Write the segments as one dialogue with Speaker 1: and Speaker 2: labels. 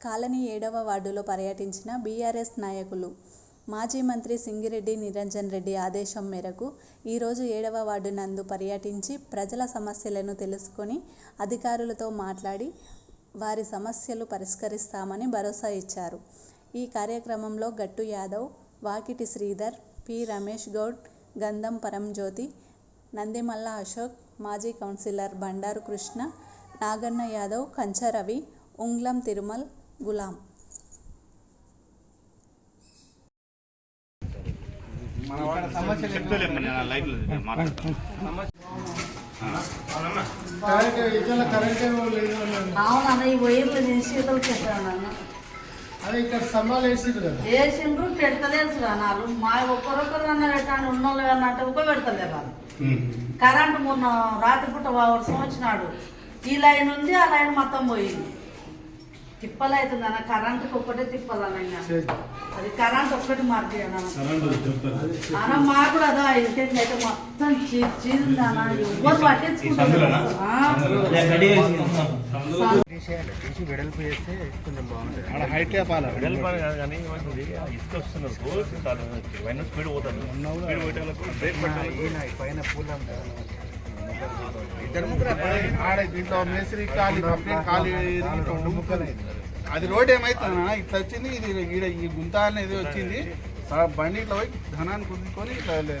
Speaker 1: Colony ఏడవ వార్డులో పర్యటించిన బీఆర్ఎస్ నాయకులు మాజీ మంత్రి సింగిరెడ్డి నిరంజన్ రెడ్డి ఆదేశం మేరకు ఈరోజు ఏడవ వార్డు నందు పర్యటించి ప్రజల సమస్యలను తెలుసుకొని అధికారులతో మాట్లాడి వారి సమస్యలు పరిష్కరిస్తామని భరోసా ఇచ్చారు. ఈ కార్యక్రమంలో గట్టు యాదవ్ వాకిటి శ్రీధర్ పి. రమేష్ గౌడ్ గంధం పరంజ్యోతి నందిమల్ల అశోక్ మాజీ councillor Bandaru Krishna Naganna Yadav Kancharavi Unglam Thirumal Gulam.
Speaker 2: Current current
Speaker 3: అవునన్న ఈ వైర్లు నేను శీతలు పెట్టాను
Speaker 2: అదే ఇక్కడ స్తంభాలు వేసిండ్రు కదా
Speaker 3: వేసిండ్రు పెడతలేదు నాలు. మా ఒక్కరొక్కరు అన్న పెట్టాను ఉన్నోళ్ళు అన్నట్టు ఒక పెడతలేదు వాళ్ళు. కరెంట్ మొన్న రాత్రిపూట వర్షం వచ్చినాడు. ఈ లైన్ ఉంది ఆ లైన్ మొత్తం పోయింది. తిప్పలు అవుతుంది అన్న కరెంట్కి ఒక్కటే తిప్పాలన్న అది కరెంట్ ఒక్కటి మార్చి అన్న. మాకు కూడా అదో ఇంటికి అయితే మొత్తం చీరింది అన్న. ఎవరు పట్టించుకుంటారు?
Speaker 2: హైట్ లేపాలి
Speaker 4: కానీ ఇసుక వస్తున్నారు. కాదు పైన స్పీడ్ పోతాను పెట్టాలి.
Speaker 2: ఇద్దరు ముగ్గురు ఆడ దీంట్లో మేస్త్రి ఖాళీ కంప్లీట్ ఖాళీ రెండు ముక్కలు. అది రోడ్ ఏమైతుందా ఇట్లా వచ్చింది ఇది ఈడ ఈ గుంత అనేది వచ్చింది. బండి ఇట్లా పోయి ధనాన్ని కుదుకొని ఇట్లా లే-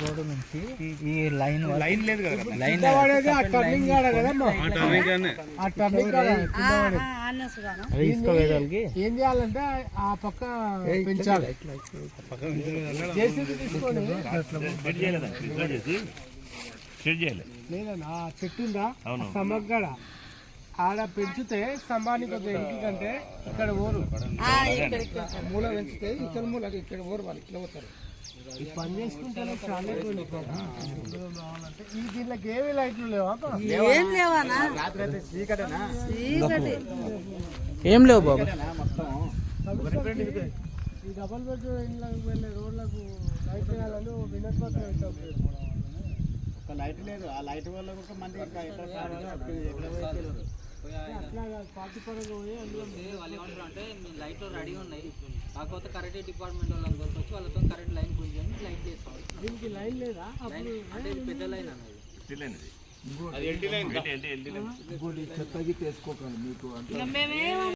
Speaker 5: రోడ్డు నుంచి ఈ లైన్
Speaker 2: లైన్ లేదు కదా.
Speaker 5: లైన్
Speaker 2: ఆ టర్నింగ్ కాడ
Speaker 5: అవి ఇసుక వేయడానికి
Speaker 2: ఏం చేయాలంటే ఆ పక్క పెంచాలి. జేసీబీ తీసుకొని
Speaker 4: షెడ్ చేయలేదండి ఇట్లా చేసి షెడ్ చేయలేదు
Speaker 2: లేదన్న ఆ చెట్టు ఉందా. స్తంభక్కడ ఆడ పెంచితే స్తంభానికి కొద్దిగా ఇంటి కంటే ఇక్కడ ఊరు మూల పెంచితే ఇక్కడ మూల ఇక్కడ ఊరు వాళ్ళు ఇట్లా పోతారు. ఈ పని చేసుకుంటే ఈ దీంట్లోకి ఏమి లైట్లు లేవా?
Speaker 3: ఏం లేవనా? చీకటి.
Speaker 5: ఏం లేవు బాబు.
Speaker 2: ఈ డబల్ బెడ్ ఇండ్లకు వెళ్ళే రోడ్లకు లైట్ వేయాలని పెట్టాం.
Speaker 5: ఒక లైట్ లేదు. ఆ లైట్ వల్ల ఒక మంది
Speaker 2: అట్లా కాదు, పార్టీ పరంగా పోయి అందులో
Speaker 6: అంటే మీ లైట్లు రెడీ ఉన్నాయి. కాకపోతే కరెంట్ డిపార్ట్మెంట్ వాళ్ళని దొరకొచ్చి వాళ్ళతో కరెంట్ లైన్ గుంజని లైట్ చేస్తాం.
Speaker 2: దీనికి లైన్ లేదా?
Speaker 6: అంటే ఇది పెద్ద లైన్
Speaker 4: ఎల్టీ లైన్ అది ఎల్టీ లైన్. ఎల్టీ లైన్
Speaker 3: ఇక మేమేం